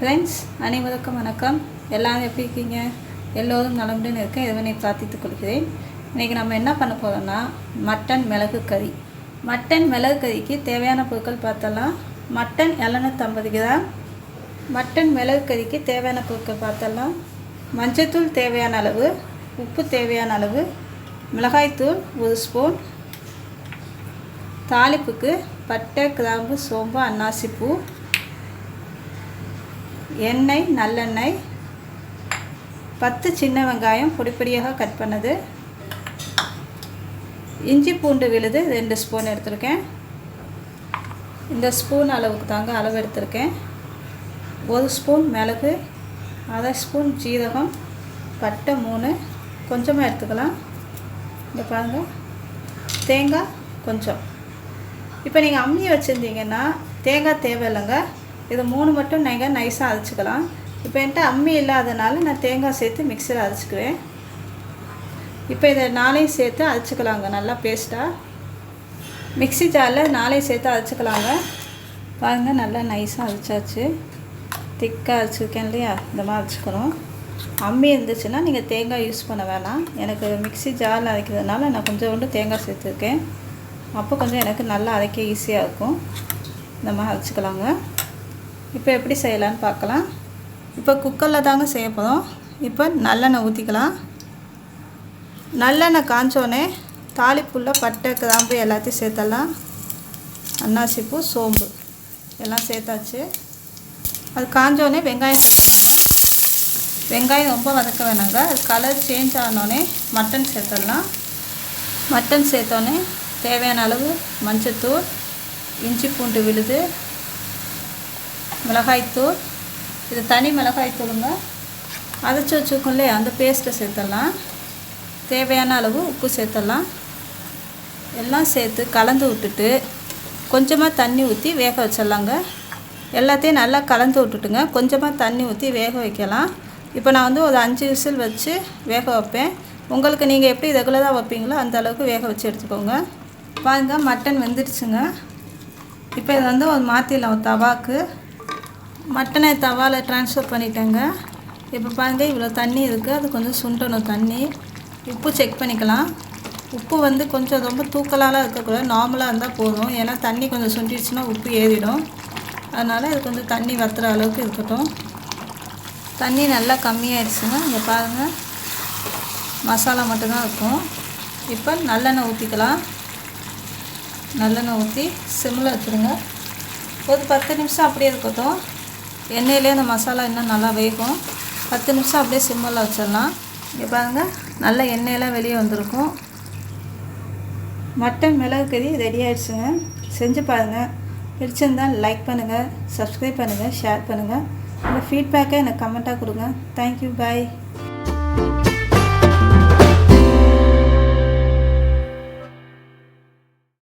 Friends அனைவருக்கும் வணக்கம். எல்லாரும் எப்படி இருக்கீங்க? எல்லோரும் நலமுடன் இருக்க இறைவனை பிரார்த்தித்துக் கொள்கிறேன். இன்றைக்கி நம்ம என்ன பண்ண போகிறோம்னா மட்டன் மிளகு கறி. மட்டன் மிளகு கறிக்கு தேவையான பொருட்கள் பார்த்தலாம். மட்டன் எழுநூற்றம்பது கிராம். மட்டன் மிளகு கறிக்கு தேவையான பொருட்கள் பார்த்தலாம். மஞ்சத்தூள் தேவையான அளவு. உப்பு தேவையான அளவு. மிளகாய்த்தூள் ஒரு ஸ்பூன். தாளிப்புக்கு பட்டை கிராம்பு சோம்பு அன்னாசிப்பூ. எண்ணெய் நல்லெண்ணெய் பத்து சின்ன வெங்காயம் பொடிப்பொடியாக கட் பண்ணது. இஞ்சி பூண்டு விழுது ரெண்டு ஸ்பூன் எடுத்திருக்கேன். இந்த ஸ்பூன் அளவுக்கு தாங்க அளவு எடுத்திருக்கேன். ஒரு ஸ்பூன் மிளகு அரை ஸ்பூன் ஜீரகம் பட்டை மூணு கொஞ்சமாக எடுத்துக்கலாம். இந்த பாருங்கள் தேங்காய் கொஞ்சம். இப்போ நீங்கள் அம்மி வச்சுருந்தீங்கன்னா தேங்காய் தேவையில்லைங்க. இது மூணு மட்டும் நீங்கள் நைஸாக அரைச்சிக்கலாம். இப்போ என்கிட்ட அம்மி இல்லாதனால நான் தேங்காய் சேர்த்து மிக்சியில் அரைச்சிக்குவேன் இப்போ இதை நாளையும் சேர்த்து அரைச்சிக்கலாங்க நல்லா பேஸ்ட்டாக மிக்ஸி ஜாரில் நாளையும் சேர்த்து அரைச்சிக்கலாங்க. பாருங்கள் நல்லா நைஸாக அரைச்சாச்சு. திக்காக அரைச்சிருக்கேன் இல்லையா? இந்த மாதிரி அரைச்சிக்கணும் அம்மி இருந்துச்சுன்னா நீங்கள் தேங்காய் யூஸ் பண்ண வேணாம். எனக்கு மிக்ஸி ஜாரில் அரைக்கிறதுனால நான் கொஞ்சோண்டு தேங்காய் சேர்த்துருக்கேன். அப்போ கொஞ்சம் எனக்கு நல்லா அரைக்க ஈஸியாக இருக்கும். இந்த மாதிரி அரைச்சிக்கலாங்க. இப்போ எப்படி செய்யலான்னு பார்க்கலாம். இப்போ குக்கரில் தாங்க செய்ய போகிறோம் இப்போ நல்லெண்ணெய் ஊற்றிக்கலாம் நல்லெண்ணெய் காஞ்சோடனே தாளிப்புள்ள பட்டை கிராம்பு எல்லாத்தையும் சேர்த்தலாம் அன்னாசிப்பூ சோம்பு எல்லாம் சேர்த்தாச்சு. அது காஞ்சோடனே வெங்காயம் சேர்த்துக்கலாங்க வெங்காயம் ரொம்ப வதக்க வேணாங்க. அது கலர் சேஞ்ச் ஆனோடனே மட்டன் சேர்த்துடலாம். மட்டன் சேர்த்தோடனே தேவையான அளவு மஞ்சத்தூள் இஞ்சி பூண்டு விழுது மிளகாய்த்தூள் இது தனி மிளகாய்த்தூளுங்க அரைச்சி வச்சுருக்கோம் இல்லையா? அந்த பேஸ்ட்டை சேர்த்துடலாம். தேவையான அளவு உப்பு சேர்த்துடலாம். எல்லாம் சேர்த்து கலந்து விட்டுட்டு கொஞ்சமாக தண்ணி ஊற்றி வேக வச்சிடலாங்க. எல்லாத்தையும் நல்லா கலந்து விட்டுட்டுங்க. கொஞ்சமாக தண்ணி ஊற்றி வேக வைக்கலாம். இப்போ நான் வந்து ஒரு அஞ்சு விசில் வச்சு வேக வைப்பேன். உங்களுக்கு நீங்கள் எப்படி ரெகுலராக வைப்பீங்களோ அந்த அளவுக்கு வேக வச்சு எடுத்துக்கோங்க. பாருங்க மட்டன் வெந்துடுச்சுங்க. இப்போ இதை வந்து ஒரு மாற்றிடலாம் ஒரு தவாக்கு. மட்டனை தவாவில் ட்ரான்ஸ்ஃபர் பண்ணிட்டேங்க. இப்போ பாருங்க இவ்வளோ தண்ணி இருக்குது அது கொஞ்சம் சுண்டணும் தண்ணி. உப்பு செக் பண்ணிக்கலாம். உப்பு வந்து கொஞ்சம் ரொம்ப தூக்கலாலாம் இருக்கக்கூடாது. நார்மலாக இருந்தால் போதும். ஏன்னா தண்ணி கொஞ்சம் சுண்டிடுச்சுன்னா உப்பு ஏறிடும். அதனால் இது கொஞ்சம் தண்ணி வத்துற அளவுக்கு இருக்கட்டும். தண்ணி நல்லா கம்மியாயிடுச்சுங்க. இங்கே பாருங்கள் மசாலா மட்டும்தான் இருக்கும். இப்போ நல்லெண்ணெய் ஊற்றிக்கலாம் நல்லெண்ணெய் ஊற்றி சிம்மில் வச்சுருங்க. ஒரு பத்து நிமிஷம் அப்படியே இருக்கட்டும். எண்ணெயிலே அந்த மசாலா இன்னும் நல்லா வேகும். பத்து நிமிஷம் அப்படியே சிம்மில் வச்சிடலாம். இங்கே பாருங்கள் நல்ல எண்ணெயெல்லாம் வெளியே வந்திருக்கும். மட்டன் மிளகு கறி ரெடி ஆகிடுச்சுங்க செஞ்சு பாருங்கள் பிடிச்சிருந்தால் லைக் பண்ணுங்கள் சப்ஸ்கிரைப் பண்ணுங்கள் ஷேர் பண்ணுங்கள் உங்கள் ஃபீட்பேக்கை எனக்கு கமெண்ட்டாக கொடுங்க. Thank you bye